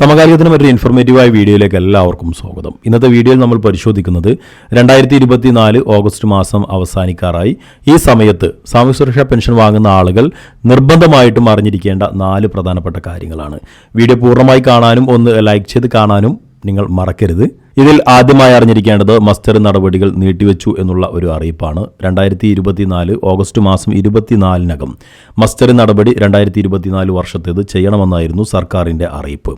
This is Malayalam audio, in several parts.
സമകാലികത്തിനും ഒരു ഇൻഫോർമേറ്റീവായ വീഡിയോയിലേക്ക് എല്ലാവർക്കും സ്വാഗതം. ഇന്നത്തെ വീഡിയോയിൽ നമ്മൾ പരിശോധിക്കുന്നത് രണ്ടായിരത്തി ഇരുപത്തിനാല് ഓഗസ്റ്റ് മാസം അവസാനിക്കാറായി. ഈ സമയത്ത് സാമൂഹ്യ സുരക്ഷാ പെൻഷൻ വാങ്ങുന്ന ആളുകൾ നിർബന്ധമായിട്ടും അറിഞ്ഞിരിക്കേണ്ട നാല് പ്രധാനപ്പെട്ട കാര്യങ്ങളാണ്. വീഡിയോ പൂർണമായി കാണാനും ഒന്ന് ലൈക്ക് ചെയ്ത് കാണാനും നിങ്ങൾ മറക്കരുത്. ഇതിൽ ആദ്യമായി അറിഞ്ഞിരിക്കേണ്ടത് മസ്റ്റർ നടപടികൾ നീട്ടിവെച്ചു എന്നുള്ള ഒരു അറിയിപ്പാണ്. രണ്ടായിരത്തി ഇരുപത്തിനാല് ഓഗസ്റ്റ് മാസം ഇരുപത്തിനാലിനകം മസ്റ്റർ നടപടി രണ്ടായിരത്തി ഇരുപത്തിനാല് വർഷത്തേത് ചെയ്യണമെന്നായിരുന്നു സർക്കാരിന്റെ അറിയിപ്പ്.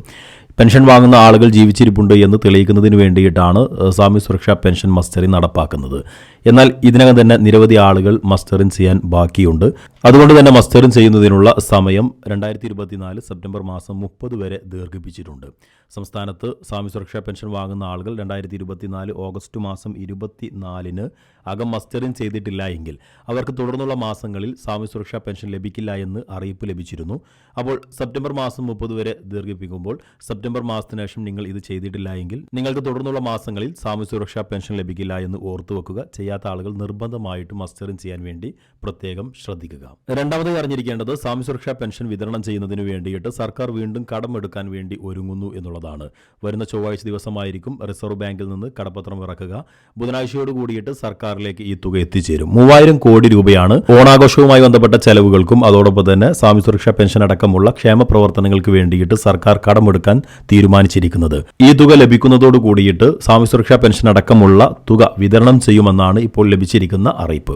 പെൻഷൻ വാങ്ങുന്ന ആളുകൾ ജീവിച്ചിരിപ്പുണ്ട് എന്ന് തെളിയിക്കുന്നതിന് വേണ്ടിയിട്ടാണ് സാമ്യ സുരക്ഷാ പെൻഷൻ മസ്റ്ററി നടപ്പാക്കുന്നത്. എന്നാൽ ഇതിനകം തന്നെ നിരവധി ആളുകൾ മസ്റ്ററിംഗ് ചെയ്യാൻ ബാക്കിയുണ്ട്. അതുകൊണ്ട് തന്നെ മസ്റ്ററിംഗ് ചെയ്യുന്നതിനുള്ള സമയം രണ്ടായിരത്തി ഇരുപത്തിനാല് സെപ്റ്റംബർ മാസം മുപ്പത് വരെ ദീർഘിപ്പിച്ചിട്ടുണ്ട്. സംസ്ഥാനത്ത് സ്വാമി സുരക്ഷാ പെൻഷൻ വാങ്ങുന്ന ആളുകൾ രണ്ടായിരത്തി ഇരുപത്തിനാല് ഓഗസ്റ്റ് മാസം ഇരുപത്തിനാലിന് അകം മസ്റ്ററിംഗ് ചെയ്തിട്ടില്ല എങ്കിൽ അവർക്ക് തുടർന്നുള്ള മാസങ്ങളിൽ സ്വാമി സുരക്ഷാ പെൻഷൻ ലഭിക്കില്ല എന്ന് അറിയിപ്പ് ലഭിച്ചിരുന്നു. അപ്പോൾ സെപ്റ്റംബർ മാസം മുപ്പത് വരെ ദീർഘിപ്പിക്കുമ്പോൾ സെപ്റ്റംബർ മാസത്തിന് ശേഷം നിങ്ങൾ ഇത് ചെയ്തിട്ടില്ല എങ്കിൽ നിങ്ങൾക്ക് തുടർന്നുള്ള മാസങ്ങളിൽ സ്വാമി സുരക്ഷാ പെൻഷൻ ലഭിക്കില്ല എന്ന് ഓർത്തു വെക്കുക ചെയ്യാത്ത ആളുകൾ നിർബന്ധമായിട്ടും മസ്റ്ററിംഗ് ചെയ്യാൻ വേണ്ടി പ്രത്യേകം ശ്രദ്ധിക്കുക. രണ്ടാമതായി അറിഞ്ഞിരിക്കേണ്ടത് സാമൂഹ്യ സുരക്ഷാ പെൻഷൻ വിതരണം ചെയ്യുന്നതിന് വേണ്ടിയിട്ട് സർക്കാർ വീണ്ടും കടമെടുക്കാൻ വേണ്ടി ഒരുങ്ങുന്നു എന്നുള്ളതാണ്. വരുന്ന ചൊവ്വാഴ്ച ദിവസമായിരിക്കും റിസർവ് ബാങ്കിൽ നിന്ന് കടപ്പത്രം ഇറക്കുക. ബുധനാഴ്ചയോട് കൂടിയിട്ട് സർക്കാരിലേക്ക് ഈ തുക എത്തിച്ചേരും. മൂവായിരം കോടി രൂപയാണ് ഓണാഘോഷവുമായി ബന്ധപ്പെട്ട ചെലവുകൾക്കും അതോടൊപ്പം തന്നെ സാമൂഹ്യ സുരക്ഷാ പെൻഷൻ അടക്കമുള്ള ക്ഷേമ പ്രവർത്തനങ്ങൾക്ക് വേണ്ടിയിട്ട് സർക്കാർ കടമെടുക്കാൻ തീരുമാനിച്ചിരിക്കുന്നത്. ഈ തുക ലഭിക്കുന്നതോട് കൂടിയിട്ട് സാമൂഹ്യ സുരക്ഷാ പെൻഷൻ അടക്കമുള്ള തുക വിതരണം ചെയ്യുമെന്നാണ് ഇപ്പോൾ ലഭിച്ചിരിക്കുന്ന അറിയിപ്പ്.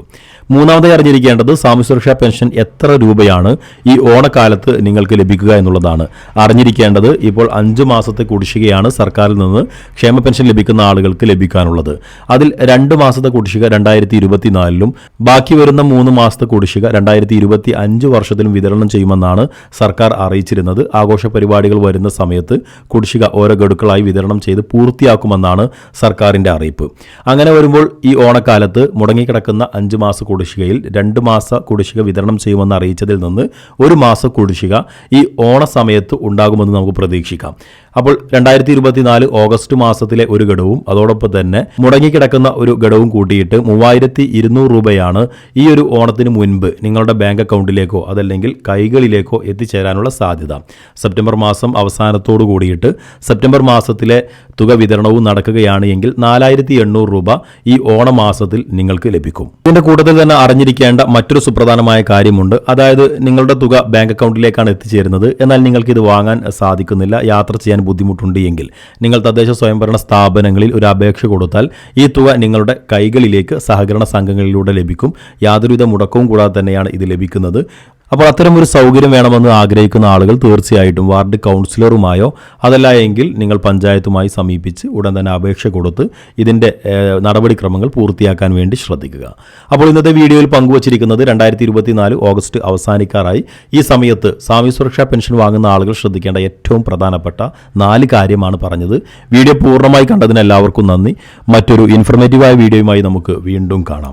മൂന്നാമതായി അറിഞ്ഞിരിക്കേണ്ടത് സാമൂഹ്യ സുരക്ഷാ പെൻഷൻ എത്ര രൂപയാണ് ഈ ഓണക്കാലത്ത് നിങ്ങൾക്ക് ലഭിക്കുക എന്നുള്ളതാണ്. അറിഞ്ഞിരിക്കേണ്ടത് ഇപ്പോൾ അഞ്ച് മാസത്തെ കുടിശ്ശികയാണ് സർക്കാരിൽ നിന്ന് ക്ഷേമ പെൻഷൻ ലഭിക്കുന്ന ആളുകൾക്ക് ലഭിക്കാനുള്ളത്. അതിൽ രണ്ട് മാസത്തെ കുടിശ്ശിക രണ്ടായിരത്തി ഇരുപത്തിനാലിലും ബാക്കി വരുന്ന മൂന്ന് മാസത്തെ കുടിശ്ശിക രണ്ടായിരത്തി ഇരുപത്തി അഞ്ച് വർഷത്തിലും വിതരണം ചെയ്യുമെന്നാണ് സർക്കാർ അറിയിച്ചിരുന്നത്. ആഘോഷ പരിപാടികൾ വരുന്ന സമയത്ത് കുടിശ്ശിക ഓരോ ഗഡുക്കളായി വിതരണം ചെയ്ത് പൂർത്തിയാക്കുമെന്നാണ് സർക്കാരിന്റെ അറിയിപ്പ്. അങ്ങനെ വരുമ്പോൾ ഈ ഓണക്കാലത്ത് മുടങ്ങിക്കിടക്കുന്ന അഞ്ച് മാസ കുടിശ്ശികയിൽ രണ്ട് മാസ കുടിശ്ശിക വിതരണം ചെയ്യുമെന്ന് അറിയിച്ചതിൽ നിന്ന് ഒരു മാസ കുടിശ്ശിക ഈ ഓണ സമയത്ത് ഉണ്ടാകുമെന്ന് നമുക്ക് പ്രതീക്ഷിക്കാം. അപ്പോൾ രണ്ടായിരത്തി ഇരുപത്തിനാല് ഓഗസ്റ്റ് മാസത്തിലെ ഒരു ഘടവും അതോടൊപ്പം തന്നെ മുടങ്ങിക്കിടക്കുന്ന ഒരു ഘടവും കൂട്ടിയിട്ട് മൂവായിരത്തി ഇരുന്നൂറ് രൂപയാണ് ഈ ഒരു ഓണത്തിന് മുൻപ് നിങ്ങളുടെ ബാങ്ക് അക്കൗണ്ടിലേക്കോ അതല്ലെങ്കിൽ കൈകളിലേക്കോ എത്തിച്ചേരാനുള്ള സാധ്യത. സെപ്റ്റംബർ മാസം അവസാനത്തോടു കൂടിയിട്ട് സെപ്റ്റംബർ മാസത്തിലെ തുക വിതരണവും നടക്കുകയാണ് എങ്കിൽ നാലായിരത്തി എണ്ണൂറ് രൂപ ഈ ഓണമാസത്തിൽ നിങ്ങൾക്ക് ലഭിക്കും. ഇതിന്റെ കൂട്ടത്തിൽ തന്നെ അറിഞ്ഞിരിക്കേണ്ട മറ്റൊരു സുപ്രധാനമായ കാര്യമുണ്ട്. അതായത് നിങ്ങളുടെ തുക ബാങ്ക് അക്കൗണ്ടിലേക്കാണ് എത്തിച്ചേരുന്നത്. എന്നാൽ നിങ്ങൾക്ക് ഇത് വാങ്ങാൻ സാധിക്കുന്നില്ല. യാത്ര ചെയ്യാൻ ബുദ്ധിമുട്ടുണ്ട് എങ്കിൽ നിങ്ങൾ തദ്ദേശ സ്വയംഭരണ സ്ഥാപനങ്ങളിൽ ഒരു അപേക്ഷ കൊടുത്താൽ ഈ തുക നിങ്ങളുടെ കൈകളിലേക്ക് സഹകരണ സംഘങ്ങളിലൂടെ ലഭിക്കും. യാതൊരുവിധ മുടക്കവും കൂടാതെ തന്നെയാണ് ഇത് ലഭിക്കുന്നത്. അപ്പോൾ അത്തരം ഒരു സൗകര്യം വേണമെന്ന് ആഗ്രഹിക്കുന്ന ആളുകൾ തീർച്ചയായിട്ടും വാർഡ് കൗൺസിലറുമായോ അതല്ല എങ്കിൽ നിങ്ങൾ പഞ്ചായത്തുമായി സമീപിച്ച് ഉടൻ തന്നെ അപേക്ഷ കൊടുത്ത് ഇതിന്റെ നടപടിക്രമങ്ങൾ പൂർത്തിയാക്കാൻ വേണ്ടി ശ്രദ്ധിക്കുക. അപ്പോൾ ഇന്നത്തെ വീഡിയോയിൽ പങ്കുവച്ചിരിക്കുന്നത് രണ്ടായിരത്തി ഓഗസ്റ്റ് അവസാനിക്കാറായി. ഈ സമയത്ത് സ്വാമി സുരക്ഷാ പെൻഷൻ വാങ്ങുന്ന ആളുകൾ ശ്രദ്ധിക്കേണ്ട ഏറ്റവും പ്രധാനപ്പെട്ട നാല് കാര്യമാണ് പറഞ്ഞത്. വീഡിയോ പൂർണമായി കണ്ടതിന് എല്ലാവർക്കും നന്ദി. മറ്റൊരു ഇൻഫർമേറ്റീവായ വീഡിയോയുമായി നമുക്ക് വീണ്ടും കാണാം.